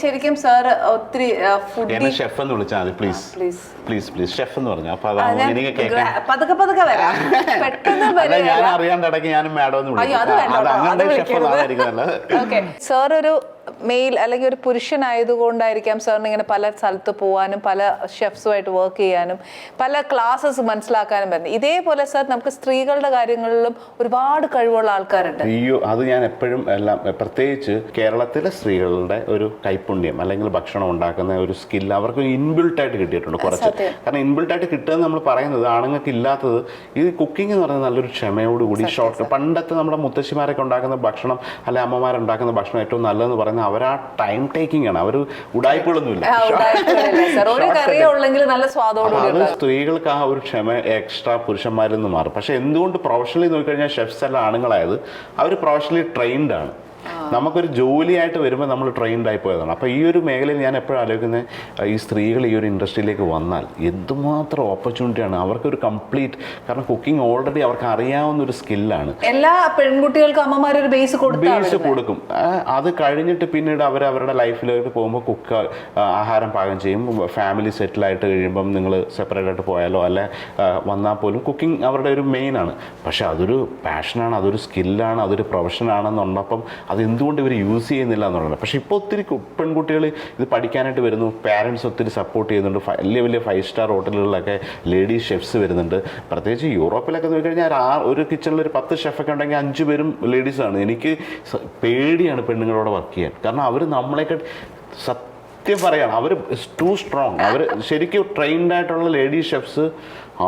ശരിക്കും സാർ ഒത്തിരി എന്നെ ഷെഫ് എന്ന് വിളിച്ചാൽ മതി please please please please chef എന്ന് പറഞ്ഞു അപ്പൊ അതാവുമ്പോൾ എനിക്ക് കേൾക്കാൻ പതുക്കെ പതുക്കെ വരാം. പെട്ടെന്ന് അല്ല ഞാൻ വരാം അറിയാണ്ട് ഇടയ്ക്ക് ഞാനും മാഡം എന്ന് വിളിക്കും. അത് അങ്ങനെ ഷെഫ്. അതായിരിക്കും നല്ലത്. ഓക്കെ സാർ ഒരു മെയിൽ അല്ലെങ്കിൽ ഒരു പുരുഷനായതുകൊണ്ടായിരിക്കാം സാറിന് ഇങ്ങനെ പല സ്ഥലത്ത് പോകാനും പല ഷെഫ്സുമായിട്ട് വർക്ക് ചെയ്യാനും പല ക്ലാസ്സസ് മനസ്സിലാക്കാനും പറ്റുന്നത് ഇതേപോലെ സാർ നമുക്ക് സ്ത്രീകളുടെ കാര്യങ്ങളിലും ഒരുപാട് കഴിവുള്ള ആൾക്കാരുണ്ട്. അയ്യോ അത് ഞാൻ എപ്പോഴും എല്ലാം പ്രത്യേകിച്ച് കേരളത്തിലെ സ്ത്രീകളുടെ ഒരു കൈപ്പുണ്യം അല്ലെങ്കിൽ ഭക്ഷണം ഉണ്ടാക്കുന്ന ഒരു സ്കിൽ അവർക്ക് ഇൻബിൽട്ട് ആയിട്ട് കിട്ടിയിട്ടുണ്ട് കുറച്ച്. കാരണം ഇൻബിൽട്ട് ആയിട്ട് കിട്ടുക നമ്മൾ പറയുന്നത് ആണുങ്ങൾക്ക് ഇല്ലാത്തത് ഈ കുക്കിംഗ് എന്ന് പറയുന്നത് നല്ലൊരു ക്ഷമയോടുകൂടി ഷോർട്ട് പണ്ടത്തെ നമ്മുടെ മുത്തശ്ശിമാരൊക്കെ ഉണ്ടാക്കുന്ന ഭക്ഷണം അല്ലെ അമ്മമാരുണ്ടാക്കുന്ന ഭക്ഷണം ഏറ്റവും നല്ലതെന്ന് പറയുന്നത് അവർ ആ ടൈം ടേക്കിംഗ് ആണ്. അവർ ഉടായ്പകളൊന്നുമില്ല. അത് സ്ത്രീകൾക്ക് ആ ഒരു ക്ഷമ എക്സ്ട്രാ പുരുഷന്മാരിൽ നിന്ന് മാറും. പക്ഷെ എന്തുകൊണ്ട് പ്രൊഫഷണലി നോക്കിക്കഴിഞ്ഞാൽ ഷെഫ്സ് എല്ലാം ആണുങ്ങളായത്? അവർ പ്രൊഫഷണലി ട്രെയിൻഡ് ആണ്. നമുക്കൊരു ജോലിയായിട്ട് വരുമ്പോൾ നമ്മൾ ട്രെയിൻഡ് ആയി പോയതാണ്. അപ്പോൾ ഈ ഒരു മേഖലയിൽ ഞാൻ എപ്പോഴും ആലോചിക്കുന്നത് ഈ സ്ത്രീകൾ ഈ ഒരു ഇൻഡസ്ട്രിയിലേക്ക് വന്നാൽ എന്തുമാത്രം ഓപ്പർച്യൂണിറ്റിയാണ് അവർക്കൊരു കംപ്ലീറ്റ് കാരണം കുക്കിംഗ് ഓൾറെഡി അവർക്ക് അറിയാവുന്ന ഒരു സ്കില്ലാണ് എല്ലാ പെൺകുട്ടികൾക്കും അമ്മമാർ ഒരു ബേസ് ബേസ് കൊടുക്കും. അത് കഴിഞ്ഞിട്ട് പിന്നീട് അവർ അവരുടെ ലൈഫിലേക്ക് പോകുമ്പോൾ കുക്ക് ആഹാരം പാകം ചെയ്യും. ഫാമിലി സെറ്റിലായിട്ട് കഴിയുമ്പം നിങ്ങൾ സെപ്പറേറ്റ് ആയിട്ട് പോയാലോ അല്ലെ വന്നാൽ പോലും കുക്കിംഗ് അവരുടെ ഒരു മെയിൻ ആണ്. പക്ഷെ അതൊരു പാഷനാണ് അതൊരു സ്കില്ലാണ് അതൊരു പ്രൊഫഷനാണെന്നുള്ളപ്പം അത് എന്തുകൊണ്ട് ഇവർ യൂസ് ചെയ്യുന്നില്ല എന്നുള്ളത്. പക്ഷെ ഇപ്പോൾ ഒത്തിരി പെൺകുട്ടികൾ ഇത് പഠിക്കാനായിട്ട് വരുന്നു. പാരൻസ് ഒത്തിരി സപ്പോർട്ട് ചെയ്യുന്നുണ്ട്. വലിയ വലിയ ഫൈവ് സ്റ്റാർ ഹോട്ടലുകളിലൊക്കെ ലേഡീസ് ഷെഫ്സ് വരുന്നുണ്ട്. പ്രത്യേകിച്ച് യൂറോപ്പിലൊക്കെ നോക്കിക്കഴിഞ്ഞാൽ ആ ഒരു കിച്ചണിൽ ഒരു പത്ത് ഷെഫൊക്കെ ഉണ്ടെങ്കിൽ അഞ്ച് പേരും ലേഡീസാണ് എനിക്ക് പേടിയാണ് പെണ്ണുങ്ങളോട് വർക്ക് ചെയ്യാൻ. കാരണം അവർ നമ്മളെയൊക്കെ സത്യം പറയാണ് അവർ ടു സ്ട്രോങ് അവർ ശരിക്കും ട്രെയിൻഡ് ആയിട്ടുള്ള ഷെഫ്സ്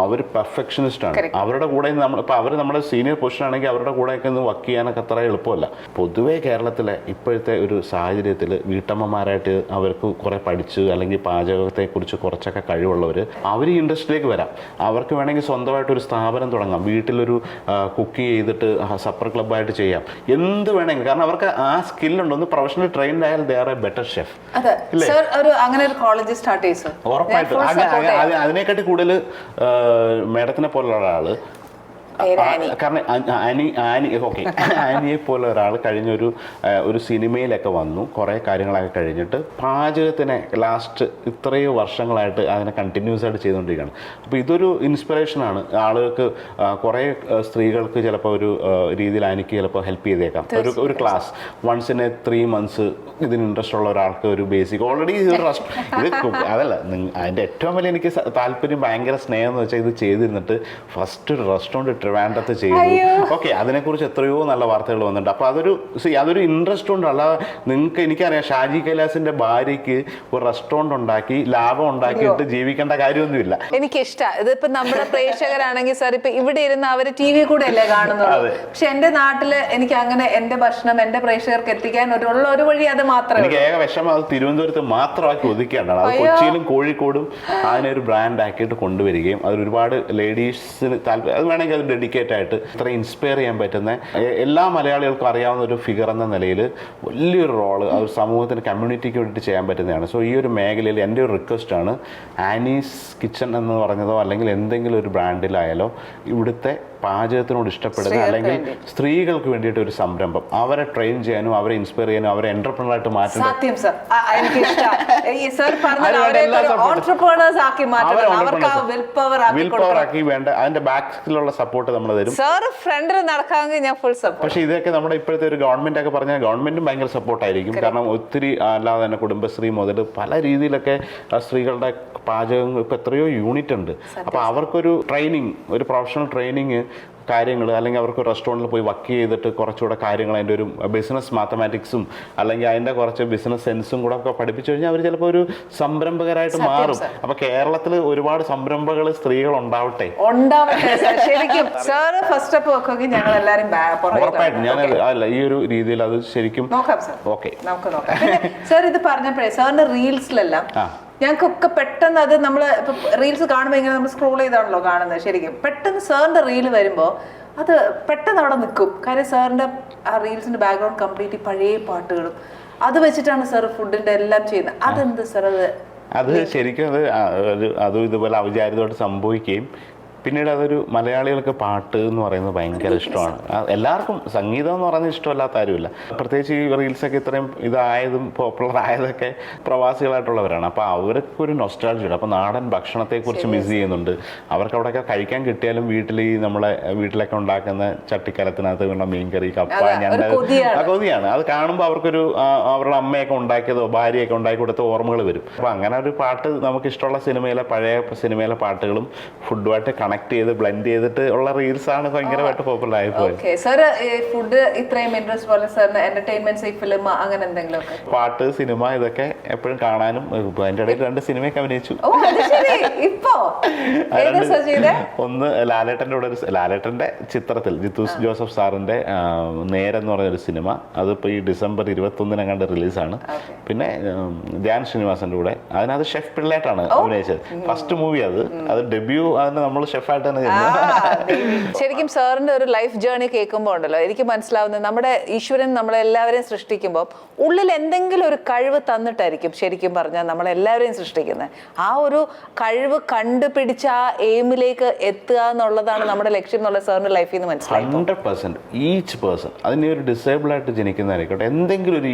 അവർ പെർഫെക്ഷനിസ്റ്റ് ആണ്. അവരുടെ കൂടെ നമ്മൾ ഇപ്പോൾ അവർ നമ്മുടെ സീനിയർ പൊസിഷൻ ആണെങ്കിൽ അവരുടെ കൂടെയൊക്കെ ഒന്ന് വർക്ക് ചെയ്യാനൊക്കെ അത്ര എളുപ്പമല്ല. പൊതുവേ കേരളത്തിലെ ഇപ്പോഴത്തെ ഒരു സാഹചര്യത്തിൽ വീട്ടമ്മമാരായിട്ട് അവർക്ക് കുറേ പഠിച്ച് അല്ലെങ്കിൽ പാചകത്തെക്കുറിച്ച് കുറച്ചൊക്കെ കഴിവുള്ളവർ അവർ ഈ ഇൻഡസ്ട്രിയിലേക്ക് വരാം. അവർക്ക് വേണമെങ്കിൽ സ്വന്തമായിട്ട് ഒരു സ്ഥാപനം തുടങ്ങാം. വീട്ടിലൊരു കുക്ക് ചെയ്തിട്ട് സപ്പർ ക്ലബ്ബായിട്ട് ചെയ്യാം. എന്ത് വേണമെങ്കിലും. കാരണം അവർക്ക് ആ സ്കില്ലുണ്ട് ഒന്ന് പ്രൊഫഷണൽ ട്രെയിൻഡ് ആയാൽ they are a better chef അങ്ങനെ ഒരു കോളേജ് സ്റ്റാർട്ട് ചെയ്യും ഉറപ്പായിട്ടും. അതിനെക്കാട്ടി കൂടുതൽ മേഡത്തിനെ പോലുള്ള ആനി. കാരണം ആനി ആനി ഓക്കെ. ആനിയെ പോലെ ഒരാൾ കഴിഞ്ഞൊരു ഒരു ഒരു സിനിമയിലൊക്കെ വന്നു. കുറേ കാര്യങ്ങളൊക്കെ കഴിഞ്ഞിട്ട് പാചകത്തിനെ ലാസ്റ്റ് ഇത്രയോ വർഷങ്ങളായിട്ട് അതിനെ കണ്ടിന്യൂസ് ആയിട്ട് ചെയ്തുകൊണ്ടിരിക്കുകയാണ്. അപ്പോൾ ഇതൊരു ഇൻസ്പിറേഷനാണ് ആളുകൾക്ക് കുറേ സ്ത്രീകൾക്ക് ചിലപ്പോൾ ഒരു രീതിയിൽ ആനിക്ക് ചിലപ്പോൾ ഹെൽപ്പ് ചെയ്തേക്കാം. ഒരു ഒരു class once in a three months ഇതിന് ഇൻട്രസ്റ്റ് ഉള്ള ഒരാൾക്ക് ഒരു ബേസിക് ഓൾറെഡി ഇത് അതല്ല അതിന്റെ ഏറ്റവും വലിയ എനിക്ക് താല്പര്യം ഭയങ്കര സ്നേഹം എന്ന് വെച്ചാൽ ഇത് ചെയ്തിരുന്നിട്ട് ഫസ്റ്റ് ഒരു റെസ്റ്റോറന്റ് ട്രിവാൻഡ്രത്ത് ചെയ്തു. ഓക്കെ അതിനെക്കുറിച്ച് എത്രയോ നല്ല വാർത്തകൾ വന്നിട്ടുണ്ട്. അപ്പോൾ അതൊരു അതൊരു ഇൻട്രസ്റ്റ് അല്ലാതെ നിങ്ങൾക്ക് എനിക്കറിയാം ഷാജി കൈലാസിന്റെ ഭാര്യയ്ക്ക് ഒരു റെസ്റ്റോറന്റ് ഉണ്ടാക്കി ലാഭം ഉണ്ടാക്കിയിട്ട് ജീവിക്കേണ്ട കാര്യമൊന്നുമില്ല. എനിക്ക് ഇഷ്ടമാണ് ഇതിപ്പോ നമ്മുടെ പ്രേക്ഷകരാണെങ്കിൽ സാർ ഇപ്പൊ ഇവിടെ ഇരുന്ന് അവർ ടി വി കൂടെ അല്ലേ കാണുന്നത് പക്ഷെ എന്റെ നാട്ടിൽ എനിക്ക് അങ്ങനെ എന്റെ ഭക്ഷണം എന്റെ പ്രേക്ഷകർക്ക് എത്തിക്കാൻ ഒരു ഉള്ള ഒരു വഴി അത് മാത്രമേ എനിക്ക് ഏക വിഷമം അത് തിരുവനന്തപുരത്ത് മാത്രമാക്കി ഒതുക്കേണ്ടതാണ് അത് കൊച്ചിയിലും കോഴിക്കോടും അതിനെ ഒരു ബ്രാൻഡ് ആക്കിയിട്ട് കൊണ്ടുവരികയും അതിൽ ഒരുപാട് ലേഡീസിന് താല്പര്യം അത് വേണമെങ്കിൽ അത് ഡെഡിക്കേറ്റ് ആയിട്ട് ഇത്ര ഇൻസ്പയർ ചെയ്യാൻ പറ്റുന്ന എല്ലാ മലയാളികൾക്കും അറിയാവുന്ന ഒരു ഫിഗർ എന്ന നിലയിൽ വലിയൊരു റോൾ ആ ഒരു സമൂഹത്തിന് കമ്മ്യൂണിറ്റിക്ക് വേണ്ടിയിട്ട് ചെയ്യാൻ പറ്റുന്നതാണ്. സോ ഈ ഒരു മേഖലയിൽ എന്റെ ഒരു റിക്വസ്റ്റ് ആണ് ആനീസ് കിച്ചൺ എന്ന് പറഞ്ഞതോ അല്ലെങ്കിൽ എന്തെങ്കിലും ഒരു ബ്രാൻഡിലായാലോ ഇവിടുത്തെ പാചകത്തിനോട് ഇഷ്ടപ്പെടുന്ന അല്ലെങ്കിൽ സ്ത്രീകൾക്ക് വേണ്ടിയിട്ട് ഒരു സംരംഭം. അവരെ ട്രെയിൻ ചെയ്യാനും അവരെ ഇൻസ്പയർ ചെയ്യാനും അവരെ എന്റർപ്രണറായിട്ട് ആയിട്ട് സത്യം സർ. എനിക്ക് സർ ഓൺട്രപ്രണേഴ്സ് ആക്കി മാറ്റണം. അവർക്ക് ആ വിൽ പവർ വിൽ പവർ ആക്കി വേണ്ട. അതിന്റെ ബാക്കിലുള്ള സപ്പോർട്ട് നമ്മൾ തരും. സർ ഫ്രണ്ടിൽ നടക്കാമെങ്കിൽ ഞാൻ ഫുൾ സപ്പോർട്ട് പക്ഷേ ഇതൊക്കെ നമ്മുടെ ഇപ്പോഴത്തെ ഒരു ഗവൺമെന്റ് ഒക്കെ പറഞ്ഞാൽ ഗവൺമെന്റും ഭയങ്കര സപ്പോർട്ടായിരിക്കും കാരണം ഒത്തിരി അല്ലാതെ തന്നെ കുടുംബശ്രീ മുതൽ പല രീതിയിലൊക്കെ സ്ത്രീകളുടെ പാചകങ്ങൾ ഇപ്പോൾ എത്രയോ യൂണിറ്റ് ഉണ്ട്. അപ്പോൾ അവർക്കൊരു ട്രെയിനിങ് ഒരു പ്രൊഫഷണൽ ട്രെയിനിങ് കാര്യങ്ങൾ അല്ലെങ്കിൽ അവർക്ക് റെസ്റ്റോറന്റിൽ പോയി വർക്ക് ചെയ്തിട്ട് കുറച്ചുകൂടെ കാര്യങ്ങൾ അതിന്റെ ഒരു ബിസിനസ് മാത്തമാറ്റിക്സും അല്ലെങ്കിൽ അതിന്റെ കുറച്ച് ബിസിനസ് സെൻസും കൂടെ ഒക്കെ പഠിപ്പിച്ചു കഴിഞ്ഞാൽ അവർ ചിലപ്പോൾ ഒരു സംരംഭകരായിട്ട് മാറും. അപ്പോൾ കേരളത്തിൽ ഒരുപാട് സംരംഭകൾ സ്ത്രീകൾ ഉണ്ടാവട്ടെ. ശരിക്കും ഫസ്റ്റ് ഒക്കെ ഞങ്ങൾ ഉറപ്പായിട്ടും. ഞാൻ അല്ല ഈ ഒരു രീതിയിൽ അത് ശരിക്കും നോക്കാം സർ. ഓക്കെ. നമുക്ക് നോക്കാം. സാർ ഇത് പറഞ്ഞപ്പോഴേ സാറിന്റെ റീൽസിലെല്ലാം. ഞങ്ങൾക്കൊക്കെ പെട്ടെന്ന് അത് നമ്മൾ ഇപ്പൊ റീൽസ് കാണുമ്പോൾ ഇങ്ങനെ നമ്മൾ സ്ക്രോൾ ചെയ്താണല്ലോ കാണുന്നത് ശരിക്കും. പെട്ടെന്ന് സാറിന്റെ റീൽ വരുമ്പോൾ അത് പെട്ടെന്ന് അവിടെ നിൽക്കും കാര്യം സാറിന്റെ ആ റീൽസിന്റെ ബാക്ക്ഗ്രൗണ്ട് കംപ്ലീറ്റ് പഴയ പാട്ടുകളും. അത് വെച്ചിട്ടാണ് സാർ ഫുഡിന്റെ എല്ലാം ചെയ്യുന്നത്. അതെന്ത് സാർ അത് അത് ശരിക്കും അത് ഒരു അതും ഇതുപോലെ അവിചാരിതമായിട്ട് സംഭവിക്കുകയും പിന്നീട് അതൊരു മലയാളികൾക്ക് പാട്ട് എന്ന് പറയുന്നത് ഭയങ്കര ഇഷ്ടമാണ്. എല്ലാവർക്കും സംഗീതം എന്ന് പറയുന്നത് ഇഷ്ടമല്ലാത്ത ആരുമില്ല പ്രത്യേകിച്ച് ഈ റീൽസൊക്കെ ഇത്രയും ഇതായതും പോപ്പുലർ ആയതൊക്കെ പ്രവാസികളായിട്ടുള്ളവരാണ്. അപ്പോൾ അവർക്ക് ഒരു നൊസ്റ്റാൾജി ഉണ്ട്. അപ്പോൾ നാടൻ ഭക്ഷണത്തെക്കുറിച്ച് മിസ് ചെയ്യുന്നുണ്ട്. അവർക്ക് അവിടെയൊക്കെ കഴിക്കാൻ കിട്ടിയാലും വീട്ടിൽ ഈ നമ്മളെ വീട്ടിലൊക്കെ ഉണ്ടാക്കുന്ന ചട്ടിക്കലത്തിനകത്ത് വേണ്ട മീൻകറി കപ്പ ഞണ്ട് കൊതിയാണ്. അത് കാണുമ്പോൾ അവർക്കൊരു അവരുടെ അമ്മയൊക്കെ ഉണ്ടാക്കിയതോ ഭാര്യയൊക്കെ ഉണ്ടാക്കി കൊടുത്ത ഓർമ്മകൾ വരും. അപ്പോൾ അങ്ങനെ ഒരു പാട്ട് നമുക്ക് ഇഷ്ടമുള്ള സിനിമയിലെ പഴയ സിനിമയിലെ പാട്ടുകളും ഫുഡുമായിട്ട് കണക്ട് ചെയ്ത് ബ്ലെൻഡ് ചെയ്തിട്ട് ഉള്ള റീൽസ് ആണ് ഭയങ്കരമായിട്ട് പോപ്പുലർ ആയിപ്പോയി ഫുഡ് ഇത്രയും ഇൻട്രസ്റ്റ് പോലെ സാറിന് ഫിലിം അങ്ങനെ എന്തെങ്കിലും പാട്ട് സിനിമ ഇതൊക്കെ എപ്പോഴും കാണാനും അതിന്റെ ഇടയിൽ രണ്ട് സിനിമയൊക്കെ അഭിനയിച്ചു. ഇപ്പോ? ഒന്ന് ലാലേട്ടന്റെ കൂടെ ഒരു ലാലേട്ടന്റെ ചിത്രത്തിൽ ജിത്തൂസ് ജോസഫ് സാറിന്റെ നേരം എന്ന് പറഞ്ഞൊരു സിനിമ അതിപ്പോ ഈ ഡിസംബർ ഇരുപത്തൊന്നിനെങ്ങാണ്ട് റിലീസാണ്. Okay. പിന്നെ ധ്യാൻ ശ്രീനിവാസന്റെ കൂടെ. അതിനകത്ത് ഷെഫ് പിള്ളേട്ടാണ് അഭിനയിച്ചത്. ഫസ്റ്റ് മൂവി അത്. അത് ഡെബ്യൂ അതിന് നമ്മൾ ഷെഫായിട്ട് ശരിക്കും സാറിന്റെ ഒരു ലൈഫ് ജേർണി കേൾക്കുമ്പോൾ ഉണ്ടല്ലോ എനിക്ക് മനസ്സിലാവുന്നത് നമ്മുടെ ഈശ്വരൻ നമ്മളെല്ലാവരെയും സൃഷ്ടിക്കുമ്പോൾ ഉള്ളിൽ എന്തെങ്കിലും ഒരു കഴിവ് തന്നിട്ടായിരിക്കും ശരിക്കും പറഞ്ഞാൽ നമ്മളെല്ലാവരെയും സൃഷ്ടിക്കുന്നത്. ആ ഒരു കഴിവ് കണ്ടുപിടിച്ച ആ എയിമിലേക്ക് എത്തുക എന്നുള്ളതാണ് നമ്മുടെ ലക്ഷ്യം എന്നുള്ള സാറിന്റെ ലൈഫിൽ നിന്ന് മനസ്സിലായി ഹൺഡ്രഡ് ഈച്ച് പേഴ്സൺ അതിന് ഒരു ഡിസേബിൾ ആയിട്ട് ജനിക്കുന്നതായിരിക്കട്ടെ എന്തെങ്കിലും ഒരു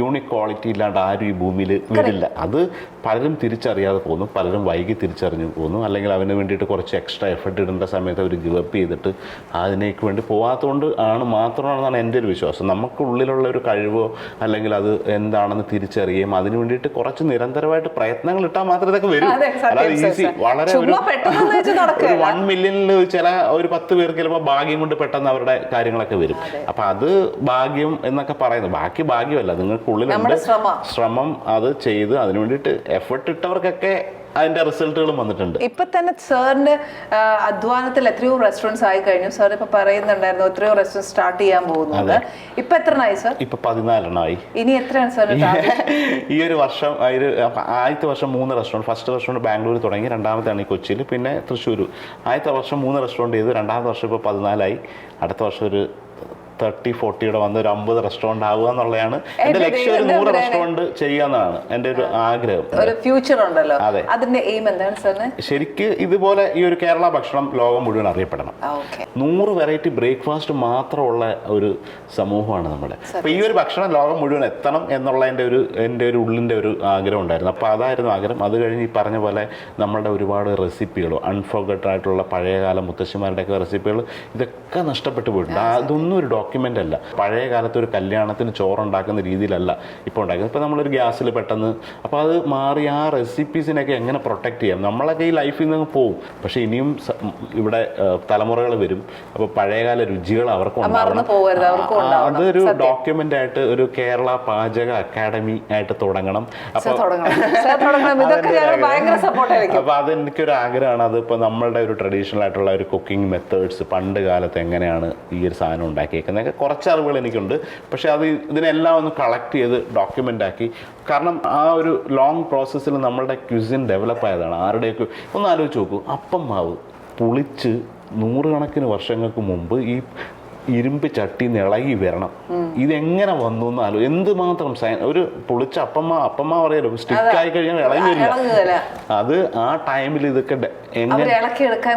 യൂണിക് ക്വാളിറ്റി ഇല്ലാണ്ട് ആരും ഈ ഭൂമിയിൽ വരില്ല. അത് പലരും തിരിച്ചറിയാതെ പോകുന്നു പലരും വൈകി തിരിച്ചറിഞ്ഞു പോകുന്നു അല്ലെങ്കിൽ അവന് വേണ്ടിയിട്ട് കുറച്ച് എക്സ്ട്രാ എഫർട്ട് ഇടേണ്ട സമയത്ത് അവർ അപ്പ് ചെയ്തിട്ട് അതിനേക്ക് വേണ്ടി പോകാത്തതുകൊണ്ട് ആണ് മാത്രമാണെന്നാണ് എന്റെ ഒരു വിശ്വാസം. നമുക്കുള്ളിലുള്ള ഒരു കഴിവോ അല്ലെങ്കിൽ അത് എന്താണെന്ന് തിരിച്ചറിയുകയും അതിന് വേണ്ടിയിട്ട് കുറച്ച് നിരന്തരമായിട്ട് പ്രയത്നങ്ങൾ ഇട്ടാൽ മാത്രമേ ഇതൊക്കെ വരും. അതായത് ഈസി വളരെ ഒരു. വൺ മില്യണിൽ ചില ഒരു പത്ത് പേർക്ക് ചിലപ്പോൾ ഭാഗ്യം കൊണ്ട് പെട്ടെന്ന് അവരുടെ കാര്യങ്ങളൊക്കെ വരും. അപ്പൊ അത് ഭാഗ്യം എന്നൊക്കെ പറയുന്നത് ബാക്കി ഭാഗ്യമല്ല. നിങ്ങൾക്കുള്ളിലുണ്ട് ശ്രമം. ശ്രമം അത് ചെയ്ത് അതിനു വേണ്ടിയിട്ട് എഫർട്ട് ഇട്ടവർക്കൊക്കെ അതിന്റെ റിസൾട്ടുകളും വന്നിട്ടുണ്ട്. ഇപ്പൊ തന്നെ സാറിന്റെ അധ്വാനത്തിൽ എത്രയോ റെസ്റ്റോറന്റ്സ് ആയി കഴിഞ്ഞു. സാർ ഇപ്പൊ പറയുന്നുണ്ടായിരുന്നു എത്രയോ റെസ്റ്റോറന്റ് സ്റ്റാർട്ട് ചെയ്യാൻ പോകുന്നത് ഇപ്പൊ എത്ര ആയി സാർ? ഇപ്പൊ പതിനാലെണ്ണമായി ഇനി എത്രയാണ് സാർ ഈ ഒരു വർഷം ആദ്യത്തെ വർഷം മൂന്ന് റെസ്റ്റോറന്റ് ഫസ്റ്റ് റെസ്റ്റോറന്റ് ബാംഗ്ലൂർ തുടങ്ങി രണ്ടാമത്തെയാണ് ഈ കൊച്ചിയിൽ പിന്നെ തൃശ്ശൂർ ആദ്യത്തെ വർഷം മൂന്ന് റെസ്റ്റോറന്റ് ചെയ്തു രണ്ടാമത്തെ വർഷം ഇപ്പോൾ പതിനാലായി. അടുത്ത വർഷം ഒരു തേർട്ടി ഫോർട്ടിയുടെ വന്ന് ഒരു അമ്പത് റെസ്റ്റോറന്റ് ആവുക എന്നുള്ളതാണ്. എന്റെ ലക്ഷ്യം ഒരു നൂറ്. റെസ്റ്റോറന്റ് ചെയ്യാന്നാണ് എന്റെ ഒരു ആഗ്രഹം. ഒരു ഫ്യൂച്ചർ ഉണ്ടല്ലോ. അതെ. അതിന്റെ എയിം എന്താണ് സാറിന് ശരിക്ക് ഇതുപോലെ ഈ ഒരു കേരള ഭക്ഷണം ലോകം മുഴുവൻ അറിയപ്പെടണം. നൂറ് വെറൈറ്റി ബ്രേക്ക്ഫാസ്റ്റ് മാത്രമുള്ള ഒരു സമൂഹമാണ് നമ്മുടെ. അപ്പോൾ ഈ ഒരു ഭക്ഷണം ലോകം മുഴുവൻ എത്തണം എന്നുള്ള എന്റെ ഒരു എന്റെ ഒരു ഉള്ളിന്റെ ഒരു ആഗ്രഹം ഉണ്ടായിരുന്നു. അപ്പോൾ അതായിരുന്നു ആഗ്രഹം. അത് കഴിഞ്ഞ് ഈ പറഞ്ഞ പോലെ നമ്മളുടെ ഒരുപാട് റെസിപ്പികൾ അൺഫോർഗട്ടഡ് ആയിട്ടുള്ള പഴയകാല മുത്തശ്ശിമാരുടെയൊക്കെ റെസിപ്പികൾ ഇതൊക്കെ നഷ്ടപ്പെട്ടു പോയിട്ടുണ്ട്. അതൊന്നും ഒരു ഡോക്യുമെന്റ് അല്ല. പഴയ കാലത്ത് ഒരു കല്യാണത്തിന് ചോറുണ്ടാക്കുന്ന രീതിയിലല്ല ഇപ്പോൾ ഉണ്ടാക്കുന്നത് ഇപ്പോൾ നമ്മളൊരു ഗ്യാസിൽ പെട്ടെന്ന് അപ്പോൾ അത് മാറി ആ റെസിപ്പീസിനൊക്കെ എങ്ങനെ പ്രൊട്ടക്റ്റ് ചെയ്യാം? നമ്മളൊക്കെ ഈ ലൈഫിൽ നിന്ന് പോകും പക്ഷേ ഇനിയും ഇവിടെ തലമുറകൾ വരും. അപ്പോൾ പഴയകാല രുചികൾ അവർക്ക് ഉണ്ടാവണം. അതൊരു ഡോക്യുമെന്റ് ഡോക്യുമെന്റ് ആയിട്ട് ഒരു കേരള പാചക അക്കാഡമി ആയിട്ട് തുടങ്ങണം. അപ്പോൾ തുടങ്ങണം. അതെനിക്കൊരു ആഗ്രഹമാണ് അതിപ്പോൾ നമ്മളുടെ ഒരു ട്രഡീഷണൽ ആയിട്ടുള്ള ഒരു കുക്കിംഗ് മെത്തേഡ്സ് പണ്ട് കാലത്ത് എങ്ങനെയാണ് ഈ ഒരു സാധനം ഉണ്ടാക്കിയേക്കുന്നത്? കുറച്ച് അറിവുകൾ എനിക്കുണ്ട്. പക്ഷേ അത് ഇതിനെല്ലാം ഒന്ന് കളക്ട് ചെയ്ത് ഡോക്യുമെന്റ് ആക്കി. കാരണം ആ ഒരു ലോങ് പ്രോസസ്സിൽ നമ്മളുടെ ക്യുസിൻ ഡെവലപ്പ് ആയതാണ്. ആരുടെയൊക്കെ ഒന്ന് ആലോചിച്ച് നോക്കൂ. അപ്പം മാവ് പുളിച്ച് നൂറുകണക്കിന് വർഷങ്ങൾക്ക് മുമ്പ് ഈ ഇരുമ്പ് ചട്ടി നിളകി വരണം. ഇതെങ്ങനെ വന്നു എന്ന് എന്ത് എന്തുമാത്രം സയൻ ഒരു പൊളിച്ച അപ്പമ്മ അപ്പമ്മ പറയാലോ സ്റ്റിക്ക് ആയി കഴിഞ്ഞാൽ ഇളകി വരില്ല. അത് ആ ടൈമിൽ ഇതൊക്കെ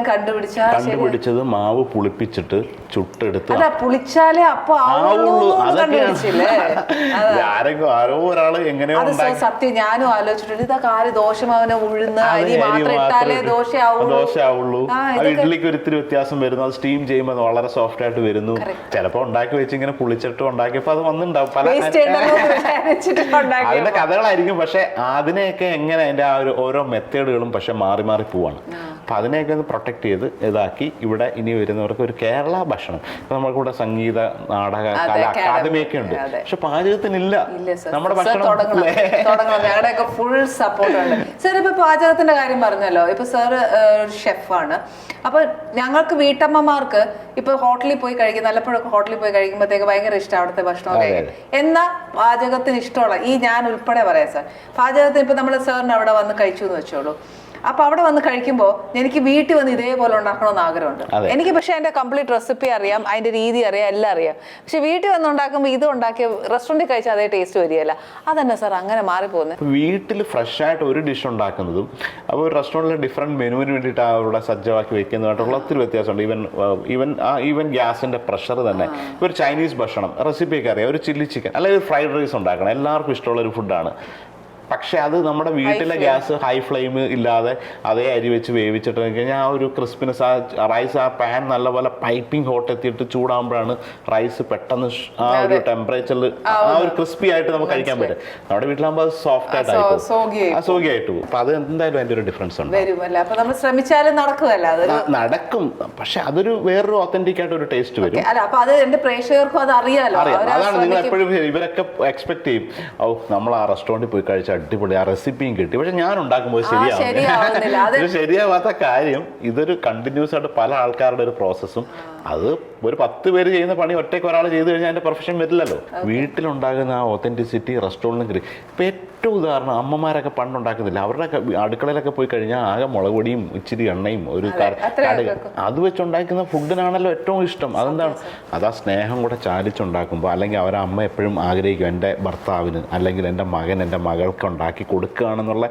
കണ്ടുപിടിച്ചത് മാവ് പുളിപ്പിച്ചിട്ട് ചുട്ടെടുത്ത് പുളിച്ചാലേ അപ്പൊ ആവുള്ളൂ ആവുള്ളൂ. ആരെങ്കിലും ആരോ ഒരാൾ എങ്ങനെയോ സത്യം ഞാനും ആലോചിച്ചിട്ടുണ്ട് ഇതൊക്കെ ആര് ദോഷമാവനെ ഉഴുന്ന് അരി മാത്രം ഇട്ടാലേ ഇട്ട്. ദോശയാവുള്ളൂ. ഇഡ്ഡലിക്ക് ഒരിത്തിരി വ്യത്യാസം വരുന്നു. അത് സ്റ്റീം ചെയ്യുമ്പോൾ വളരെ സോഫ്റ്റ് ആയിട്ട് വരുന്നു. ചിലപ്പോൾ ഉണ്ടാക്കി വെച്ച് ഇങ്ങനെ പുളിച്ചിട്ട് ഉണ്ടാക്കിയപ്പോൾ അത് വന്നിട്ടുണ്ടാവും പല അതിന്റെ കഥകളായിരിക്കും. പക്ഷെ അതിനെയൊക്കെ എങ്ങനെ അതിന്റെ ആ ഒരു ഓരോ മെത്തേഡുകളും പക്ഷെ മാറി മാറി പോവാണ്. അപ്പൊ അതിനെയൊക്കെ ഒന്ന് പ്രൊട്ടക്ട് ചെയ്ത് ഇതാക്കി ഇവിടെ ഇനി വരുന്നവർക്ക് ഒരു കേരള ഭക്ഷണം. ഇപ്പൊ നമുക്കിവിടെ സംഗീത നാടക കല academy. അക്കാദമിയൊക്കെ ഉണ്ട്. പക്ഷെ പാചകത്തിനില്ല. നമ്മുടെ ഭക്ഷണം ഫുൾ സർ ഇപ്പൊ പാചകത്തിന്റെ കാര്യം പറഞ്ഞല്ലോ. ഇപ്പൊ സാറ് ഷെഫാണ് അപ്പൊ ഞങ്ങൾക്ക് വീട്ടമ്മമാർക്ക് ഇപ്പൊ ഹോട്ടലിൽ പോയി കഴിക്കും വല്ലപ്പോഴൊക്കെ ഹോട്ടലിൽ പോയി കഴിക്കുമ്പോഴത്തേക്ക് ഭയങ്കര ഇഷ്ടം അവിടുത്തെ ഭക്ഷണം കഴിക്കും എന്നാ പാചകത്തിന് ഇഷ്ടമുള്ള ഈ ഞാൻ ഉൾപ്പെടെ പറയാം സാർ. പാചകത്തിന് ഇപ്പൊ നമ്മൾ സാറിന് അവിടെ വന്ന് കഴിച്ചു എന്ന് വെച്ചോളൂ. അപ്പൊ അവിടെ വന്ന് കഴിക്കുമ്പോൾ എനിക്ക് വീട്ടിൽ വന്ന് ഇതേപോലെ ഉണ്ടാക്കണമെന്ന് ആഗ്രഹമുണ്ട്. എനിക്ക് പക്ഷെ അതിന്റെ കംപ്ലീറ്റ് റെസിപ്പി അറിയാം അതിന്റെ രീതി അറിയാം എല്ലാം അറിയാം. പക്ഷെ വീട്ടിൽ വന്ന് ഉണ്ടാക്കുമ്പോൾ ഇത് ഉണ്ടാക്കിയ റെസ്റ്റോറന്റിൽ കഴിച്ചാൽ അതേ ടേസ്റ്റ് വരികയല്ല. അതന്നെ സാർ അങ്ങനെ മാറിപ്പോകുന്നത് വീട്ടിൽ ഫ്രഷ് ആയിട്ട് ഒരു ഡിഷ് ഉണ്ടാക്കുന്നതും അപ്പോൾ ഒരു റെസ്റ്റോറന്റിലെ ഡിഫറെന്റ് മെനുവിന് വേണ്ടിയിട്ട് അവിടെ സജ്ജമാക്കി വെക്കുന്നതായിട്ടുള്ള ഒത്തിരി വ്യത്യാസമുണ്ട്. ഈവൻ ഈവൻ ആ ഈവൻ ഗ്യാസിന്റെ പ്രഷർ തന്നെ. ഒരു ചൈനീസ് ഭക്ഷണം റെസിപ്പിയൊക്കെ അറിയാം. ഒരു ചില്ലി ചിക്കൻ അല്ലെങ്കിൽ ഒരു ഫ്രൈഡ് റൈസ് ഉണ്ടാക്കണം. എല്ലാവർക്കും ഇഷ്ടമുള്ള ഒരു ഫുഡാണ് പക്ഷെ അത് നമ്മുടെ വീട്ടിലെ ഗ്യാസ് ഹൈ ഫ്ലെയിം ഇല്ലാതെ അതേ അരി വെച്ച് വേവിച്ചിട്ട് കഴിഞ്ഞാൽ ആ ഒരു ക്രിസ്പിനെസ് ആ റൈസ് ആ പാൻ നല്ലപോലെ പൈപ്പിംഗ് ഹോട്ട് എത്തിയിട്ട് ചൂടാകുമ്പോഴാണ് റൈസ് പെട്ടെന്ന് ആ ഒരു ടെമ്പറേച്ചറിൽ ആ ഒരു ക്രിസ്പി ആയിട്ട് നമുക്ക് കഴിക്കാൻ പറ്റും. നമ്മുടെ വീട്ടിലാകുമ്പോൾ അത് സോഫ്റ്റ് ആയിട്ട് സോഗി ആയിട്ട് പോകും. അപ്പൊ അത് എന്തായാലും അതിന്റെ ഒരു ഡിഫറൻസ് ഉണ്ട്. ശ്രമിച്ചാലും നടക്കും. പക്ഷെ അതൊരു വേറൊരു ഒത്തന്റിക് ആയിട്ട് ഒരു ടേസ്റ്റ് വരും. അത് എന്റെ പ്രേക്ഷകർക്കും അത് അറിയാലോ. അതാണ് നിങ്ങൾ എപ്പോഴും ഇവരൊക്കെ എക്സ്പെക്ട് ചെയ്യും. ഓ നമ്മൾ ആ റെസ്റ്റോറന്റിൽ പോയി കഴിച്ച അടിപൊളി. ആ റെസിപ്പിയും കിട്ടി. പക്ഷെ ഞാൻ ഉണ്ടാക്കുമ്പോൾ ശരിയാവും ശരിയാവുന്നില്ല. ശരിയാവാത്ത കാര്യം ഇതൊരു കണ്ടിന്യൂസ് ആയിട്ട് പല ആൾക്കാരുടെ ഒരു പ്രോസസ്സും അത് ഒരു പത്ത് പേര് ചെയ്യുന്ന പണി ഒറ്റയ്ക്ക് ഒരാൾ ചെയ്തു കഴിഞ്ഞാൽ എന്റെ പ്രൊഫഷൻ വരില്ലല്ലോ. വീട്ടിലുണ്ടാകുന്ന ആ ഒത്തന്റിസിറ്റി റെസ്റ്റോറന്റിൽ കിട്ടി ഇപ്പം ഏറ്റവും ഉദാഹരണം അമ്മമാരൊക്കെ പണ്ടുണ്ടാക്കുന്നില്ല. അവരുടെ അടുക്കളയിലൊക്കെ പോയി കഴിഞ്ഞാൽ ആകെ മുളക് പൊടിയും ഇച്ചിരി എണ്ണയും ഒരു. അത് വെച്ചുണ്ടാക്കുന്ന ഫുഡിനാണല്ലോ ഏറ്റവും ഇഷ്ടം. അതെന്താണ്? അതാ സ്നേഹം കൂടെ ചാലിച്ചുണ്ടാക്കുമ്പോൾ അല്ലെങ്കിൽ അവരെ അമ്മ എപ്പോഴും ആഗ്രഹിക്കും എന്റെ ഭർത്താവിന് അല്ലെങ്കിൽ എന്റെ മകൻ എന്റെ മകൾക്ക് ഉണ്ടാക്കി കൊടുക്കുകയാണെന്നുള്ള